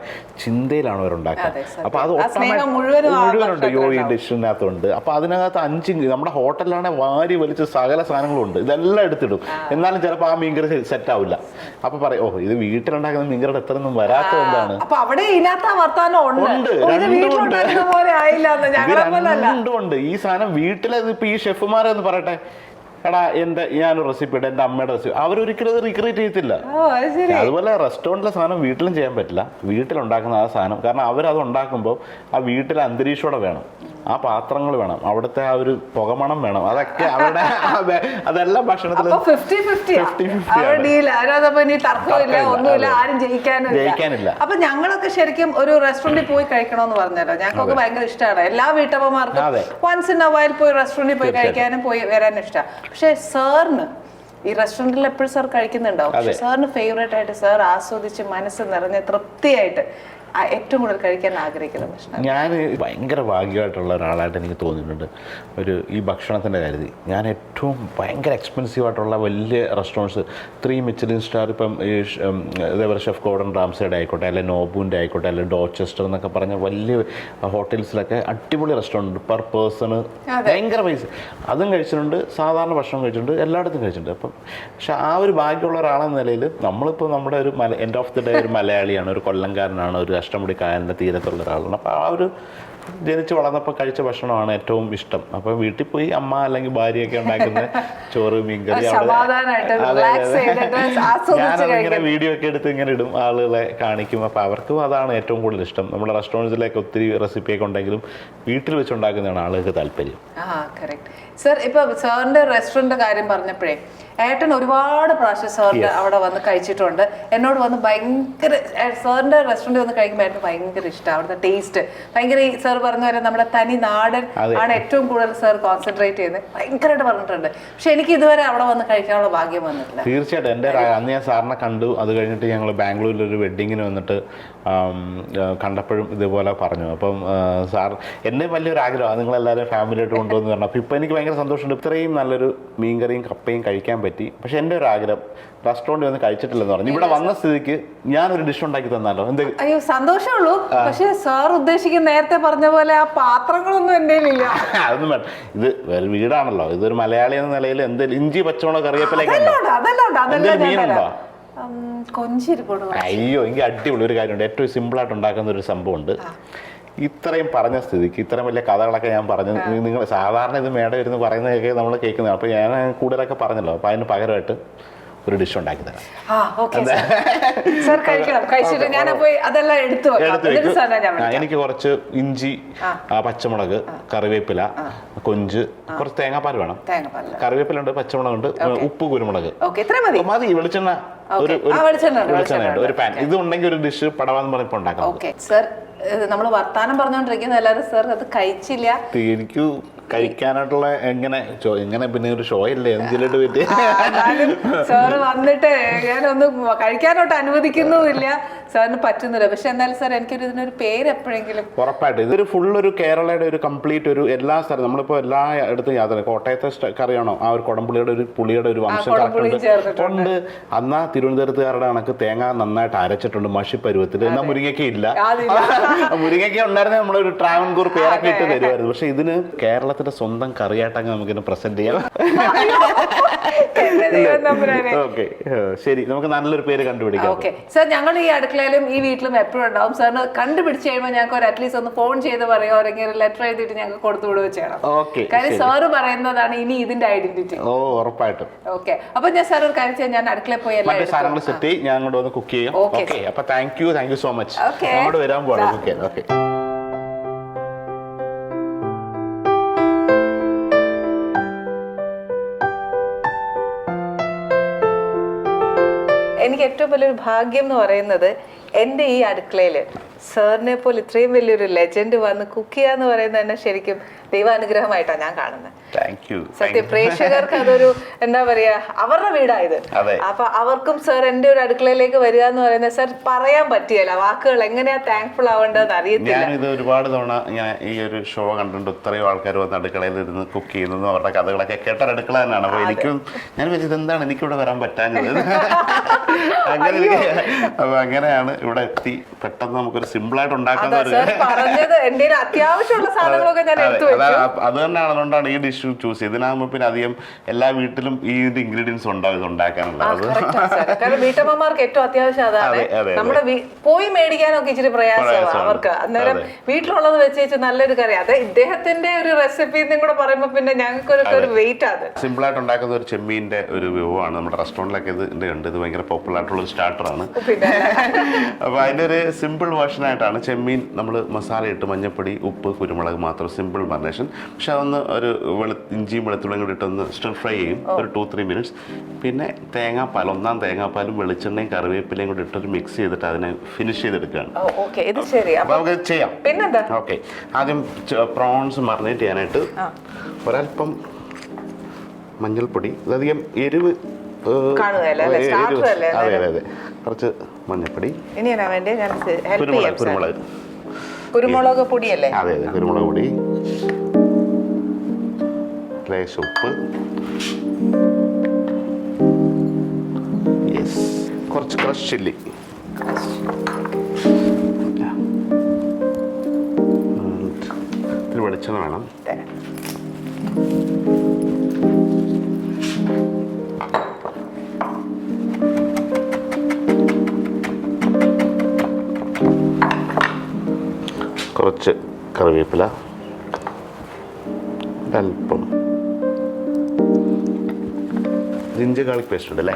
ചിന്തയിലാണ് ഉണ്ടാക്കുക അപ്പോൾ അത് ആ ആ മുഴുവനുണ്ട്. യോ ഈ ഡിഷിനകത്തുണ്ട് അപ്പോൾ അതിനകത്ത് അഞ്ച് നമ്മുടെ ഹോട്ടലിലാണെങ്കിൽ വാരി വലിച്ച് സകല സാധനങ്ങളുണ്ട് ഇതെല്ലാം എടുത്തിടും. എന്നാലും ചിലപ്പോൾ ആ മീൻകറി സെറ്റ് ആവില്ല. അപ്പൊ പറയും ഓ ഇത് വീട്ടിലുണ്ടാക്കുന്ന മീൻകറിയുടെ എത്രയൊന്നും വരാത്തത് എന്താണ്? അപ്പൊ അവിടെ വർത്താനം ഉണ്ട്. ഉണ്ട്, ഓ, ഇത് രണ്ടും വീട്ടിലുണ്ടാക്കുന്ന ഉണ്ട്. പോലെ ആയില്ല ഞങ്ങളെ പോലല്ല രണ്ടും ഉണ്ട്. ഈ സാധനം വീട്ടിലെ ഇപ്പൊ ഈ ഷെഫുമാരെ എന്ന് പറയട്ടെ. എടാ എന്റെ ഞാനൊരു റെസിപ്പി ഇട്ട് എന്റെ അമ്മയുടെ റെസിപ്പി അവരൊരിക്കലും അത് റീക്രിയേറ്റ് ചെയ്യത്തില്ല അതുപോലെ റെസ്റ്റോറന്റിലെ സാധനം വീട്ടിലും ചെയ്യാൻ പറ്റില്ല. വീട്ടിലുണ്ടാക്കുന്ന ആ സാധനം. കാരണം അവരത് ഉണ്ടാക്കുമ്പോൾ ആ വീട്ടിലെ അന്തരീക്ഷോടെ വേണം. ആ പാത്രങ്ങൾ വേണം. അവിടുത്തെ ആ ഒരു പുകമണം വേണം. അതൊക്കെ അവരുടെ അതെല്ലാം ഭക്ഷണത്തിൽ അപ്പൊ ഫിഫ്റ്റി ഫിഫ്റ്റി 50-50 അവരുടെ ആണ്. ഡീൽ അതിനകത്ത് ഇനി തർക്കമില്ല തർക്കമില്ല, ഒന്നുമില്ല ആരും ജയിക്കാനും ജയിക്കാനില്ല. അപ്പൊ ഞങ്ങളൊക്കെ ശരിക്കും ഒരു റെസ്റ്റോറന്റിൽ പോയി കഴിക്കണമെന്ന് പറഞ്ഞല്ലോ. ഞങ്ങൾക്കൊക്കെ ഭയങ്കര ഇഷ്ടമാണ് എല്ലാ വീട്ടമ്മമാർക്കും വൺസ് ഇൻ എ വയൽ പോയി റെസ്റ്റോറന്റിൽ പോയി കഴിക്കാനും പോയി വരാനും ഇഷ്ടമാണ് പക്ഷെ സാറിന് ഈ റെസ്റ്റോറന്റിൽ എപ്പോഴും സാർ കഴിക്കുന്നുണ്ടാവും. സാറിന് ഫേവറേറ്റ് ആയിട്ട് സാർ ആസ്വദിച്ച് മനസ്സ് നിറഞ്ഞ് തൃപ്തിയായിട്ട് ഏറ്റവും കൂടുതൽ കഴിക്കാൻ ആഗ്രഹിക്കുന്ന ഭക്ഷണം. ഞാൻ ഭയങ്കര ഭാഗ്യമായിട്ടുള്ള ഒരാളായിട്ട് എനിക്ക് തോന്നിയിട്ടുണ്ട്. ഒരു ഈ ഭക്ഷണത്തിന്റെ കാര്യത്തിൽ ഞാൻ ഏറ്റവും ഭയങ്കര എക്സ്പെൻസീവ് ആയിട്ടുള്ള വലിയ റെസ്റ്റോറന്റ്സ് ത്രീ മിച്ചലിൻ സ്റ്റാർ ഇപ്പം ഈ ഇതേപോലെ ഷെഫ് കോഡൻ റാംസയുടെ ആയിക്കോട്ടെ അല്ലെങ്കിൽ നോബുവിന്റെ ആയിക്കോട്ടെ അല്ലെങ്കിൽ ഡോച്ചസ്റ്റർ എന്നൊക്കെ പറഞ്ഞ വലിയ ഹോട്ടൽസിലൊക്കെ അടിപൊളി റെസ്റ്റോറന്റ് പെർ പേഴ്സണ് ഭയങ്കര പൈസ. അതും കഴിച്ചിട്ടുണ്ട്. സാധാരണ ഭക്ഷണം കഴിച്ചിട്ടുണ്ട്. എല്ലായിടത്തും കഴിച്ചിട്ടുണ്ട്. അപ്പം പക്ഷെ ആ ഒരു ഭാഗ്യമുള്ള ഒരാളെന്ന നിലയിൽ നമ്മളിപ്പോൾ നമ്മുടെ ഒരു മല എൻഡ് ഓഫ് ദി ഡേ ഒരു മലയാളിയാണ് ഒരു കൊല്ലംകാരനാണ് ഒരു അഷ്ടമുടി കായലിന്റെ തീരത്തുള്ള ഒരാളാണ് അപ്പോൾ ആ ഒരു ജനിച്ച് വളർന്നപ്പോൾ കഴിച്ച ഭക്ഷണമാണ് ഏറ്റവും ഇഷ്ടം. അപ്പോൾ വീട്ടിൽ പോയി അമ്മ അല്ലെങ്കിൽ ഭാര്യയൊക്കെ ഉണ്ടാക്കുന്ന ചോറ് മീൻകറി ഞാനിങ്ങനെ ഞാനതിങ്ങനെ വീഡിയോ ഒക്കെ എടുത്ത് ഇങ്ങനെ ഇടും ആളുകളെ കാണിക്കും. അപ്പോൾ അവർക്കും അതാണ് ഏറ്റവും കൂടുതൽ ഇഷ്ടം. നമ്മുടെ റെസ്റ്റോറന്റ്സിലേക്ക് ഒത്തിരി റെസിപ്പിയൊക്കെ ഉണ്ടെങ്കിലും വീട്ടിൽ വെച്ചുണ്ടാക്കുന്നതാണ് ആളുകൾക്ക് താല്പര്യം. സർ ഇപ്പൊ സാറിന്റെ റെസ്റ്റോറന്റ് കാര്യം പറഞ്ഞപ്പോഴേ ഏട്ടൻ ഒരുപാട് പ്രാവശ്യം സാറിന്റെ അവിടെ വന്ന് കഴിച്ചിട്ടുണ്ട്. എന്നോട് വന്ന് ഭയങ്കര സാറിന്റെ റെസ്റ്റോറന്റ് വന്ന് കഴിക്കുമ്പോൾ ഏട്ടന് ഭയങ്കര ഇഷ്ടം അവിടുത്തെ ടേസ്റ്റ് ഭയങ്കര ഈ സാർ പറഞ്ഞ പോലെ നമ്മുടെ തനി നാടൻ ആണ് ഏറ്റവും കൂടുതൽ സാർ കോൺസെൻട്രേറ്റ് ചെയ്യുന്നത്. ഭയങ്കരമായിട്ട് പറഞ്ഞിട്ടുണ്ട്. പക്ഷെ എനിക്ക് ഇതുവരെ അവിടെ വന്ന് കഴിക്കാനുള്ള ഭാഗ്യം വന്നിട്ടില്ല. തീർച്ചയായിട്ടും. എന്റെ അന്ന് ഞാൻ സാറിനെ കണ്ടു. അത് കഴിഞ്ഞിട്ട് ഞങ്ങൾ ബാംഗ്ലൂരിൽ ഒരു വെഡ്ഡിങ്ങിന് വന്നിട്ട് കണ്ടപ്പോഴും ഇതുപോലെ പറഞ്ഞു. അപ്പം സാർ എന്റെ വലിയൊരു ആഗ്രഹമാണ് നിങ്ങളെല്ലാവരും ഫാമിലിയായിട്ട് കൊണ്ടുവന്ന് പറഞ്ഞു അപ്പം ഇപ്പം എനിക്ക് ഭയങ്കര സന്തോഷമുണ്ട്. ഇത്രയും നല്ലൊരു മീൻകറിയും കപ്പയും കഴിക്കാൻ പറ്റി. പക്ഷെ എന്റെ ഒരു ആഗ്രഹം റെസ്റ്റോറന്റ് വന്ന് കഴിച്ചിട്ടില്ലെന്ന് പറഞ്ഞു. ഇവിടെ വന്ന സ്ഥിതിക്ക് ഞാനൊരു ഡിഷ് ഉണ്ടാക്കി തന്നാലോ? എന്ത്? അയ്യോ സന്തോഷമുള്ളൂ. പക്ഷേ സാർ ഉദ്ദേശിക്കുന്ന നേരത്തെ പറഞ്ഞ പോലെ ആ പാത്രങ്ങളൊന്നും എന്റെ ഇല്ല അതൊന്നും വേണ്ട. ഇത് വേറെ വീടാണല്ലോ. ഇതൊരു മലയാളി എന്ന നിലയിൽ എന്തെങ്കിലും ഇഞ്ചി പച്ചമുളക് മീനുണ്ടോ? കൊഞ്ചിരിപ്പുണ്ട് അയ്യോ എനിക്ക് അടിപൊളി. ഒരു കാര്യമുണ്ട്. ഏറ്റവും സിമ്പിളായിട്ട് ഉണ്ടാക്കുന്ന ഒരു സംഭവമുണ്ട്. ഇത്രയും പറഞ്ഞ സ്ഥിതിക്ക് ഇത്രയും വലിയ കഥകളൊക്കെ ഞാൻ പറഞ്ഞു. നിങ്ങൾ സാധാരണ ഇത് മേടം ഇരുന്ന് പറയുന്നതൊക്കെ നമ്മൾ കേൾക്കുന്നത്. അപ്പോൾ ഞാൻ കൂടുതലൊക്കെ പറഞ്ഞല്ലോ. അപ്പോൾ അതിന് പകരമായിട്ട് ഒരു ഡിഷ് ഉണ്ടാക്കി തരാം. എനിക്ക് കുറച്ച് ഇഞ്ചി പച്ചമുളക് കറിവേപ്പില കൊഞ്ച് കുറച്ച് തേങ്ങാപ്പാൽ വേണം. കറിവേപ്പില ഉണ്ട് പച്ചമുളക് ഉണ്ട് ഉപ്പ് കുരുമുളക്. മതി. വെളിച്ചെണ്ണ ഒരു വെളിച്ചെണ്ണ ഉണ്ട്, ഒരു പാൻ ഇത് ഉണ്ടെങ്കിൽ ഒരു ഡിഷ് പടവാന്ന് പറഞ്ഞപ്പോൾ ഉണ്ടാക്കാം സർ നമ്മൾ വർത്താനം പറഞ്ഞുകൊണ്ടിരിക്കുന്ന എല്ലാവരും സാർ അത് കഴിച്ചില്ല. എനിക്ക് കഴിക്കാനായിട്ടുള്ള എങ്ങനെ എങ്ങനെ പിന്നെ ഒരു ഷോ ഇല്ലേ എന്തിലിട്ട് പറ്റി സാറ് വന്നിട്ട് ഞാനൊന്നും കഴിക്കാനോട്ട് അനുവദിക്കുന്നുമില്ല. സാറിന് പറ്റുന്നില്ല. പക്ഷെ എന്നാലും സാർ എനിക്കൊരു ഇതിനൊരു പേര് എപ്പോഴെങ്കിലും ഉറപ്പായിട്ടും. ഇതൊരു ഫുൾ ഒരു കേരളയുടെ ഒരു കംപ്ലീറ്റ് ഒരു എല്ലാ സ്ഥലം നമ്മളിപ്പോ എല്ലാ ഇടത്തും യാത്ര കോട്ടയത്തെ കറിയാണോ? ആ ഒരു കുടംപുളിയുടെ ഒരു പുളിയുടെ ഒരു വംശം ഉണ്ട്. അന്നാ തിരുവനന്തപുരത്തുകാരുടെ കണക്ക് തേങ്ങ നന്നായിട്ട് അരച്ചിട്ടുണ്ട് മഷി പരുവത്തിൽ. എന്നാ മുരിങ്ങയ്ക്ക ഇല്ല. മുരിങ്ങയ്ക്ക ഉണ്ടായിരുന്ന നമ്മളൊരു ട്രാവൻകൂർ പേരൊക്കെ ഇട്ട് തരുമായിരുന്നു പക്ഷെ ഇതിന് കേരളത്തിന്റെ സ്വന്തം കറിയായിട്ടങ്ങ് നമുക്കിന്ന് പ്രസന്റ് ചെയ്യാം. ഓക്കെ. ശരി നമുക്ക് നല്ലൊരു പേര് കണ്ടുപിടിക്കാം. ഓക്കെ. സാർ ഞങ്ങൾ ഈ അടുക്കളയിലും ഈ വീട്ടിലും എപ്പോഴും ഉണ്ടാവും. സാറിന് കണ്ടുപിടിച്ച് കഴിയുമ്പോൾ ഞങ്ങൾക്ക് ഒരു അറ്റ്ലീസ്റ്റ് ഒന്ന് ഫോൺ ചെയ്ത് പറയുമോ അല്ലെങ്കിൽ ഒരു ലെറ്റർ എഴുതിയിട്ട് ഞങ്ങൾക്ക് കൊടുത്തു വിടുകയോ ചെയ്യണം. ഓക്കെ കാര്യം സാറ് പറയുന്നതാണ് ഇനി ഇതിന്റെ ഐഡന്റിറ്റി ഓ ഉറപ്പായിട്ടും. ഓക്കെ. അപ്പൊ ഞാൻ സാർ ഒരു കാര്യം ചെയ്യാം. ഞാൻ അടുക്കളയിൽ പോയി മറ്റേ സാധനങ്ങൾ. സെറ്റ് ചെയ്ത് ഞാൻ അങ്ങോട്ട് വന്ന് കുക്ക് ചെയ്യും. ഓക്കെ. അപ്പൊ thank you thank you so much. അങ്ങോട്ട് വരാൻ പോകണം കുക്ക് ചെയ്യാൻ. ഓക്കെ. എനിക്ക് ഏറ്റവും വലിയൊരു ഭാഗ്യം എന്ന് പറയുന്നത് എന്റെ ഈ അടുക്കളയിൽ സാറിനെ പോലെ ഇത്രയും വലിയൊരു ലെജൻഡ് വന്ന് കുക്ക് ചെയ്യുക എന്ന് പറയുന്നത് തന്നെ ശരിക്കും ദൈവാനുഗ്രഹമായിട്ടാണ് ഞാൻ കാണുന്നത്. സത്യം പ്രേക്ഷകർക്ക് അതൊരു എന്താ പറയാ അവരുടെ വീടായത്. അപ്പൊ അവർക്കും സാർ എന്റെ ഒരു അടുക്കളയിലേക്ക് വരിക എന്ന് പറയുന്നത് സാർ പറയാൻ പറ്റിയല്ല. വാക്കുകൾ എങ്ങനെയാ താങ്ക്ഫുൾ ആവേണ്ടതെന്ന് അറിയത്തില്ല. ഞാനിത് ഒരുപാട് തവണ ഞാൻ ഈ ഒരു ഷോ കണ്ടിട്ടുണ്ട്. ഇത്രയും ആൾക്കാർ വന്ന് അടുക്കളയിൽ ഇരുന്ന് കുക്ക് ചെയ്യുന്നതും അവരുടെ കഥകളൊക്കെ കേട്ട അടുക്കള തന്നെയാണ്. അപ്പൊ എനിക്കും ഞാൻ വെച്ചത് എന്താണ് എനിക്കിവിടെ വരാൻ പറ്റാഞ്ഞത്. അങ്ങനെ അപ്പൊ അങ്ങനെയാണ് ഇവിടെ എത്തി. പെട്ടെന്ന് നമുക്കൊരു സിമ്പിൾ ആയിട്ട് ഉണ്ടാക്കാൻ അത് തന്നെയാണ്. അതുകൊണ്ടാണ് ഈ ഡിഷ് ചൂസ് ചെയ്യും ഇതിനാകുമ്പോൾ പിന്നെ അധികം എല്ലാ വീട്ടിലും ഈ ഇൻഗ്രീഡിയൻസ് ഉണ്ടാവും ഇത് ഉണ്ടാക്കാനുള്ളത്? ആണ് കാരണം വീട്ടമ്മമാർക്ക് ഏറ്റവും അത്യാവശ്യം അതാണ്. അതെ, അതെ, അതെ. നമ്മുടെ പോയി മേടിക്കാനൊക്കെ ഇച്ചിരി പ്രയാസമാണ്. അവർക്ക് അന്നേരം. വീട്ടിലുള്ളത് വെച്ച് വെച്ച് നല്ലൊരു കറി. അത് ഇദ്ദേഹത്തിന്റെ ഒരു റെസിപ്പി എന്നും കൂടെ പറയുമ്പോൾ പിന്നെ ഞങ്ങൾക്ക് ഒരു വെയിറ്റ് അത്. സിമ്പിൾ ആയിട്ട് ഉണ്ടാക്കുന്ന ഒരു ചെമ്മീന്റെ ഒരു വിഭവമാണ്. നമ്മുടെ റെസ്റ്റോറന്റിലൊക്കെ ഇത് ഉണ്ട് ഇത് ഭയങ്കര പോപ്പുലർ ആയിട്ടുള്ള ഒരു സ്റ്റാർട്ടറാണ് അപ്പോൾ അതിന്റെ ഒരു സിമ്പിൾ വേർഷനായിട്ടാണ് ചെമ്മീൻ നമ്മൾ മസാല ഇട്ട് മഞ്ഞപ്പൊടി ഉപ്പ് കുരുമുളക് മാത്രം സിമ്പിൾ മറിനേഷൻ പക്ഷെ അതൊന്ന് ഒരു വെളു ഇഞ്ചിയും വെളുത്തുള്ളിയും കൂടി ഇട്ടൊന്ന് സ്റ്റിർ ഫ്രൈ ചെയ്യും. ഒരു ടു ത്രീ മിനിറ്റ്സ് പിന്നെ തേങ്ങാപ്പാൽ ഒന്നാം തേങ്ങാപ്പാലും വെളിച്ചെണ്ണയും കറിവേപ്പിലയും കൂടി ഇട്ടൊരു മിക്സ് ചെയ്തിട്ട് അതിനെ ഫിനിഷ് ചെയ്തെടുക്കുകയാണ്. നമുക്ക് ചെയ്യാം. പിന്നെന്താ? ഓക്കെ ആദ്യം പ്രോൺസ് മറിനേറ്റ് ചെയ്യാനായിട്ട്. ഒരല്പം മഞ്ഞൾപ്പൊടി അധികം എരിവ് അതെ അതെ അതെ. കുറച്ച് മഞ്ഞൾപ്പൊടി. കുരുമുളക്. കുരുമുളക് പൊടിയല്ലേ? അതെ അതെ. കുരുമുളക് പൊടി ലേശം ഉപ്പ് യെസ് കുറച്ച് ക്രഷ് ചില്ലി വെളിച്ചെണ്ണ വേണം. കുറച്ച് കറിവേപ്പില. അല്പം ജിഞ്ചർ ഗാർലിക് പേസ്റ്റ് ഉണ്ട് അല്ലേ.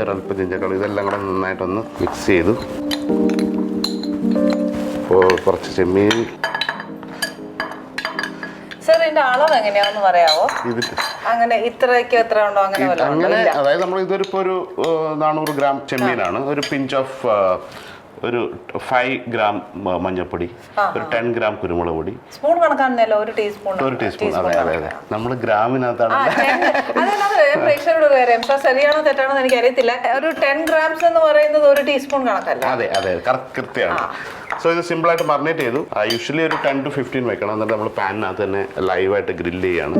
ഒരു അല്പം ജിഞ്ചർ ഗാർലിക് ഇതെല്ലാം കൂടെ നന്നായിട്ടൊന്ന് മിക്സ് ചെയ്തു. അപ്പോൾ കുറച്ച് ചെമ്മീൻ അങ്ങനെ ഇത്രയ്ക്ക് എത്ര ഉണ്ടോ? അങ്ങനെ അങ്ങനെ അതായത് നമ്മൾ ഇതൊരിപ്പോൾ ഒരു നാനൂറ് ഗ്രാം ചെമ്മീനാണ്. ഒരു പിഞ്ച് ഓഫ് ഒരു ഫൈവ് ഗ്രാം മഞ്ഞൾപ്പൊടി ഒരു ടെൻ ഗ്രാം കുരുമുളക് പൊടി. സ്പൂൺ കണക്കാണെന്നല്ലോ ഒരു ടീസ്പൂൺ ഒരു ടീസ്പൂൺ അതെ അതെ അതെ. നമ്മൾ ഗ്രാമിനകത്താണ്. ആ, 10 അതെന്നാ പ്രേക്ഷകരോട് കാര്യം ശരിയാണോ തെറ്റാണോ എനിക്ക് അറിയത്തില്ല ഒരു ടെൻ ഗ്രാംസ് എന്ന് പറയുന്നത് ഒരു ടീസ്പൂൺ കണക്കല്ല. അതെ അതെ കൃത്യമാണ്. സോ ഇത് സിമ്പിൾ ആയിട്ട് മറിനേറ്റ് ചെയ്തു. യൂഷ്വലി ഒരു ടെൻ ടു ഫിഫ്റ്റീൻ വെക്കണം. എന്നിട്ട് നമ്മൾ പാനിനകത്ത് തന്നെ ലൈവായിട്ട് ഗ്രില്ല് ചെയ്യാണ്.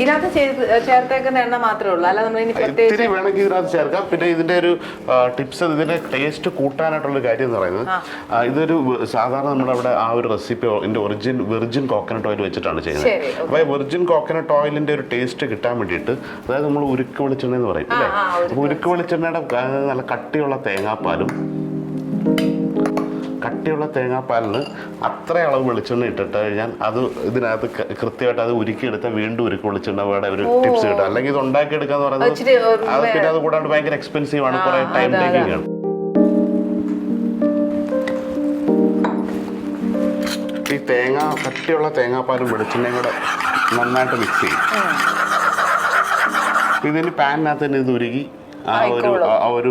ഇതിനകത്ത് ചേർത്തേക്കുന്ന എണ്ണ മാത്രമേ ഉള്ളൂ. അല്ല നമ്മൾ ഇനി പ്രത്യേകിച്ച് ഇത്തിരി വേണമെങ്കിൽ ഇതിനകത്ത് ചേർക്കാം. പിന്നെ ഇതിന്റെ ഒരു ടിപ്സ് ഇതിന്റെ ടേസ്റ്റ് കൂട്ടാനായിട്ടുള്ള കാര്യം എന്ന് പറയുന്നത്. ഇതൊരു സാധാരണ നമ്മുടെ അവിടെ ആ ഒരു റെസിപ്പി ഇതിന്റെ ഒറിജിൻ വെർജിൻ കോക്കനട്ട് ഓയിൽ വെച്ചിട്ടാണ് ചെയ്യുന്നത്. അപ്പൊ അപ്പോൾ വെർജിൻ കോക്കനട്ട് ഓയിലിന്റെ ഒരു ടേസ്റ്റ് കിട്ടാൻ വേണ്ടിയിട്ട് അതായത് നമ്മൾ ഉരുക്ക് വെളിച്ചെണ്ണ എന്ന് പറയും അല്ലേ? അപ്പോൾ ഉരുക്ക് വെളിച്ചെണ്ണയുടെ നല്ല കട്ടിയുള്ള തേങ്ങാപ്പാലും കട്ടിയുള്ള തേങ്ങാപ്പാലിന് അത്ര അളവ് വെളിച്ചെണ്ണ ഇട്ടിട്ട് കഴിഞ്ഞാൽ അത് ഇതിനകത്ത് കൃത്യമായിട്ട് അത് ഉരുക്കിയെടുത്താൽ വീണ്ടും ഉരുക്ക് വെളിച്ചെണ്ണയുടെ ഒരു ടിപ്സ് കിട്ടും. അല്ലെങ്കിൽ ഇത് ഉണ്ടാക്കിയെടുക്കാന്ന് പറയുന്നത് ഇച്ചിരി, ഉം, അത് പിന്നെ അത് കൂടാണ്ട് ഭയങ്കര എക്സ്പെൻസീവ് ആണ്. കുറെ ടൈം. ടേക്കിംഗ് ആണ്. ഈ തേങ്ങ കട്ടിയുള്ള തേങ്ങാപ്പാലും വെളിച്ചെണ്ണയും കൂടെ നന്നായിട്ട് മിക്സ് ചെയ്യും. ഇതിന് പാനിനകത്ത് തന്നെ ഇത് ഉരുകി ആ ഒരു ആ ഒരു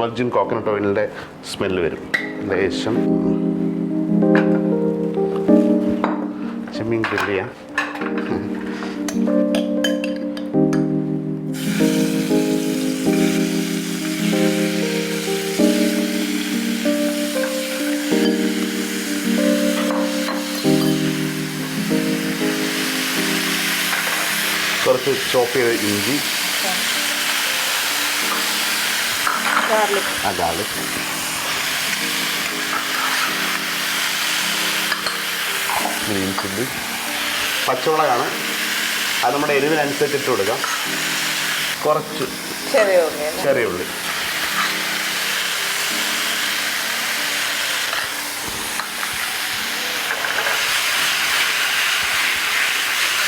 വെർജിൻ കോക്കനട്ട് ഓയിലിന്റെ സ്മെല്ല് വരും. ലേശം ചെമ്മീൻ ഗ്രില്ല് ചെയ്യാം. കുറച്ച് ചോപ്പ് ചെയ്ത ഇഞ്ചി. ഗാർലിക്. ആ ഗാർലിക്. Green chilli. പച്ചമുളകാണ്. അത് നമ്മുടെ എരിവിനനുസരിച്ച് ഇട്ട് കൊടുക്കാം. കുറച്ച് ചെറിയ ഉള്ളി ചെറിയ ഉള്ളി.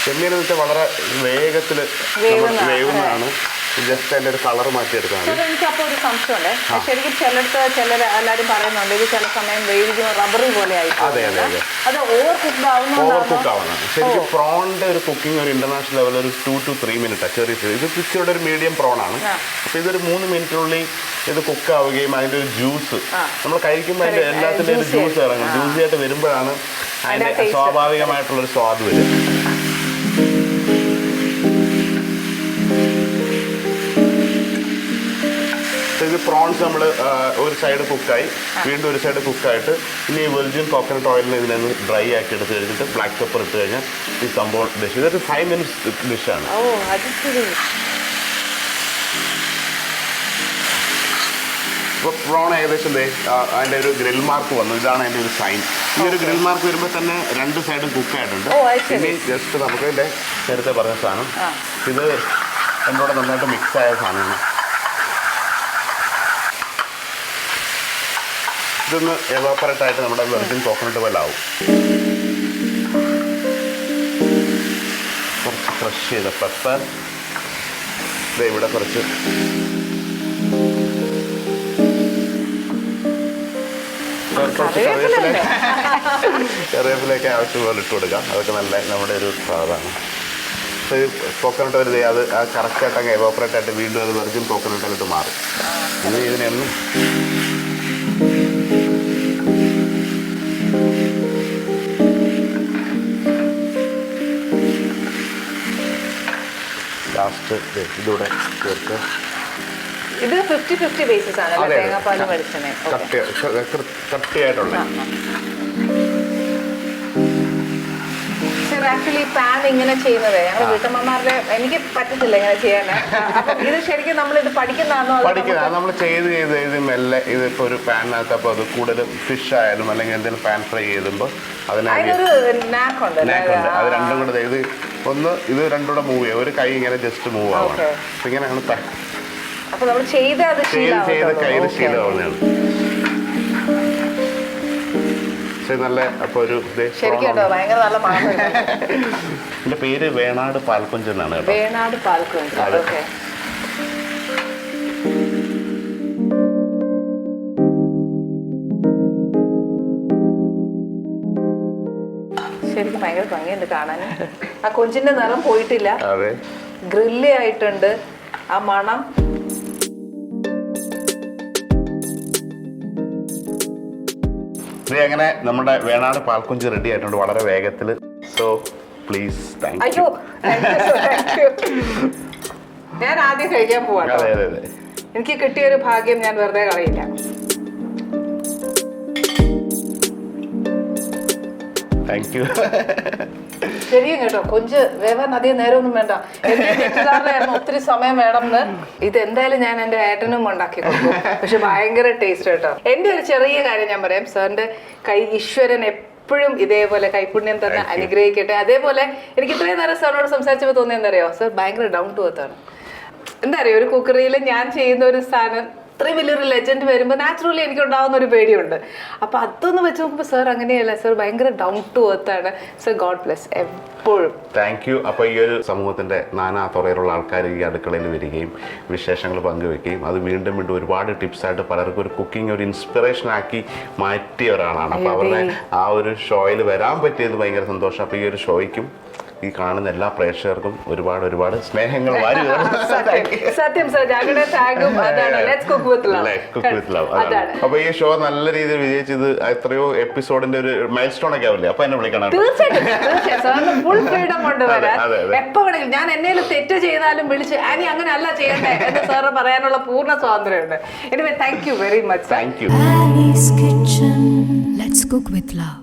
ചെമ്മീൻ എന്ന് വെച്ചാൽ വളരെ വേഗത്തിൽ വേവുന്നതാണ്. ജസ്റ്റ് അതിന്റെ ഒരു കളർ മാറ്റിയെടുക്കാണ്. ചേട്ടാ എനിക്ക് അപ്പോൾ ഒരു സംശയമുണ്ട്. ശരിക്കും ചിലടത്ത് ചിലർ എല്ലാവരും പറയുന്നുണ്ട് ഇത് ചില സമയം വേവിക്കുമ്പോൾ റബ്ബർ പോലെ ആയി അതെ, അതെ, അതെ. അത് ഓവർ കുക്ക്ഡ് ഓവർ കുക്ക് ആവണം. ശരിക്കും പ്രോണിന്റെ ഒരു കുക്കിംഗ് ഒരു ഇന്റർനാഷണൽ ലെവൽ ഒരു ടു ടു ത്രീ മിനിറ്റ് ചെറിയ ചെറിയ. ഇത് ഇച്ചിരി ഒരു മീഡിയം പ്രോൺ ആണ്. അപ്പോൾ ഇതൊരു മൂന്ന് മിനിറ്റിനുള്ളിൽ ഇത് കുക്ക് ആവുകയും അതിന്റെ ഒരു ജ്യൂസ് നമ്മൾ കഴിക്കുമ്പോൾ Correct. എല്ലാത്തിന്റെ ഒരു ജ്യൂസ് ഇറങ്ങും. ജ്യൂസിയായിട്ട് വരുമ്പോഴാണ് taste. സ്വാഭാവികമായിട്ടുള്ളൊരു സ്വാദ് വരും ഇത് പ്രോൺസ് നമ്മൾ ഒരു സൈഡ് കുക്കായി വീണ്ടും ഒരു സൈഡ് കുക്കായിട്ട് ഇനി വെർജിൻ കോക്കനട്ട് ഓയിലിൽ ഇതിനെ ഡ്രൈ ആക്കി എടുത്ത് കഴിഞ്ഞിട്ട് ബ്ലാക്ക് പെപ്പർ ഇട്ട് കഴിഞ്ഞാൽ ഈ സംഭവം ഡിഷ് ഇതൊരു ഫൈവ് മിനിറ്റ്സ് ഡിഷാണ് ഇപ്പോൾ പ്രോൺ ഏകദേശം ദേ, അതിന്റെ ഒരു ഗ്രിൽ മാർക്ക് വന്നു. ഇതാണ് അതിന്റെ ഒരു സൈൻ ഈ ഒരു ഗ്രിൽ മാർക്ക് വരുമ്പോൾ തന്നെ രണ്ട് സൈഡും കുക്ക് ആയിട്ടുണ്ട്. ഓ, അത് ശരി. ഇനി ജസ്റ്റ് നമുക്ക് ഇതിന്റെ നേരത്തെ പറഞ്ഞ സാധനം. ഇത് എന്നോട് നന്നായിട്ട് മിക്സ് ആയ സാധനമാണ്. ഇതൊന്ന് എവാപ്പറേറ്റ് ആയിട്ട് നമ്മുടെ വെർജിൻ കോക്കനട്ട് പോലെ ആവും. കുറച്ച് ക്രഷ് ചെയ്ത പെപ്പർ ഇവിടെ കുറച്ച് കുറച്ച് കറിവേപ്പില ആവശ്യം പോലെ ഇട്ട് കൊടുക്കാം. അതൊക്കെ നല്ല നമ്മുടെ ഒരു സാധനമാണ് കോക്കനട്ട് വരുന്നത് അത് ആ കറക്റ്റായിട്ട് അങ്ങ് എവോപ്പറേറ്റ് ആയിട്ട് വീണ്ടും അത് വെർജിൻ കോക്കനട്ടായിട്ട് മാറും. ഇനി ഇതിനൊന്നും ലാസ്റ്റ് ഇതിലൂടെ ചേർത്ത്. ഇത് ഫിഫ്റ്റി ഫിഫ്റ്റി ബേസിസ് ആണല്ലേ. തേങ്ങാപ്പാലും വെളിച്ചെണ്ണയും കട്ടിയായിട്ടുള്ള ആക്ച്വലി പാൻ ഇങ്ങനെ ചെയ്യുന്നത് ഞങ്ങൾ വീട്ടമ്മമാരുടെ എനിക്ക് പറ്റത്തില്ല ഇങ്ങനെ ചെയ്യാൻ ഇത് ശരിക്കും നമ്മൾ ഇത് പഠിക്കുന്നതാണോ പഠിക്കുന്ന നമ്മൾ ചെയ്ത് ചെയ്ത് ചെയ്ത് മെല്ലെ ഇതിപ്പോൾ ഒരു പാനിനകത്ത് അപ്പോൾ അത് കൂടുതൽ ഫിഷ് ആയാലും അല്ലെങ്കിൽ എന്തെങ്കിലും പാൻ ഫ്രൈ ചെയ്യുമ്പോൾ അതിനാಗಿ അതിനൊരു? നേക്കുണ്ട് അത് രണ്ടും കൂടെ ഇത് ഒന്ന് ഇത് രണ്ടുകൂടെ മൂവ് ചെയ്യാം. ഒരു കൈ ഇങ്ങനെ ജസ്റ്റ് മൂവ്. അപ്പം ഇങ്ങനെയാണ് ചെയ്ത് ചെയ്ത് ചെയ്ത് കയ്യിൽ ശീലമാവുന്നുള്ളൂ. ശീലമാവുന്നതാണ്. പക്ഷേ നല്ല അപ്പോൾ ഒരു. എന്റെ പേര് വേണാട് പാൽക്കുഞ്ച് എന്നാണ് കേട്ടോ. വേണാട് പാൽക്കുണ്ട് ശരിക്കും ഭയങ്കര ഭംഗിയുണ്ട് കാണാൻ. ആ കൊഞ്ചിന്റെ നിറം പോയിട്ടില്ല. അതെ. ഗ്രില്ലി ആയിട്ടുണ്ട്. ആ മണം. അങ്ങനെ നമ്മുടെ വേണാട് പാൽക്കുഞ്ച് റെഡി ആയിട്ടുണ്ട് വളരെ വേഗത്തിൽ സോ പ്ലീസ് താങ്ക് യു ഞാൻ ആദ്യം കഴിക്കാൻ പോവാ എനിക്ക് കിട്ടിയ ഒരു ഭാഗ്യം ഞാൻ വെറുതെ കളയില്ല. താങ്ക് യു ശരിയും കേട്ടോ. കൊഞ്ച് വേവാൻ അധികം നേരമൊന്നും വേണ്ട. തെറ്റിദ്ധാരണയായിരുന്നു ഒത്തിരി സമയം വേണം എന്ന് ഇത് എന്തായാലും ഞാൻ എന്റെ ഏട്ടനും ഉണ്ടാക്കി കൊടുക്കും. പക്ഷെ ഭയങ്കര ടേസ്റ്റ് കേട്ടോ. എന്റെ ഒരു ചെറിയ കാര്യം ഞാൻ പറയാം. സാറിന്റെ കൈ ഈശ്വരൻ എപ്പോഴും ഇതേപോലെ കൈപുണ്യം തന്നെ അനുഗ്രഹിക്കട്ടെ. അതേപോലെ എനിക്ക് ഇത്രയും നേരം സാറിനോട് സംസാരിച്ചപ്പോൾ തോന്നിയെന്നറിയോ? സാർ ഭയങ്കര ഡൗൺ ടു എത്താണ് എന്താ അറിയോ? ഒരു കുക്കറിയിൽ ഞാൻ ചെയ്യുന്ന ഒരു സ്ഥാനം ഇത്രയും വലിയൊരു ലെജൻഡ് വരുമ്പോൾ നാച്ചുറലി എനിക്ക് ഉണ്ടാകുന്ന ഒരു പേടിയുണ്ട്. അപ്പൊ അതൊന്ന് വെച്ച് നോക്കുമ്പോൾ സാർ അങ്ങനെയല്ല. സാർ ഭയങ്കര ഡൗൺ ടു ആണ്. സർ ഗോഡ് ബ്ലെസ് എപ്പോഴും. താങ്ക് യു അപ്പോൾ ഈ ഒരു സമൂഹത്തിന്റെ നാനാ തുറയിലുള്ള ആൾക്കാർ ഈ അടുക്കളയിൽ വരികയും വിശേഷങ്ങൾ പങ്കുവെക്കുകയും അത് വീണ്ടും വീണ്ടും ഒരുപാട് ടിപ്സായിട്ട് പലർക്കും ഒരു കുക്കിംഗ് ഒരു ഇൻസ്പിറേഷൻ ആക്കി മാറ്റിയ ഒരാളാണ്. അപ്പോൾ അവരുടെ ആ ഒരു ഷോയിൽ വരാൻ പറ്റിയത് ഭയങ്കര സന്തോഷം. അപ്പോൾ ഈ ഒരു ഷോയ്ക്കും ഈ കാണുന്ന എല്ലാ പ്രേക്ഷകർക്കും ഒരുപാട് ഒരുപാട് സ്നേഹങ്ങൾ വാരി സത്യം സർ ഞങ്ങളുടെ ടാഗും അതാണ്. ലെറ്റ്സ് കുക്ക് വിത്ത് ലവ് അതാണ്. അപ്പൊ ഈ ഷോ നല്ല രീതിയിൽ വിജയിച്ചത് എത്രയോ എപ്പിസോഡിന്റെ ഒരു മൈൽ സ്റ്റോൺ ഒക്കെ ആവില്ലേ? അപ്പൊ എന്നെ വിളിക്കണം. തീർച്ചയായിട്ടും തീർച്ചയായും. ഫുൾ ഫ്രീഡം ഉണ്ട് വരാൻ. എപ്പോ വേണമെങ്കിലും ഞാൻ എന്നേലും തെറ്റ് ചെയ്താലും വിളിച്ച് ആനി അങ്ങനെ അല്ല ചെയ്യട്ടെ എന്ന് സാറ് പറയാനുള്ള പൂർണ സ്വാതന്ത്ര്യമുണ്ട്. Anyway thank you very much thank you. Let's cook with love.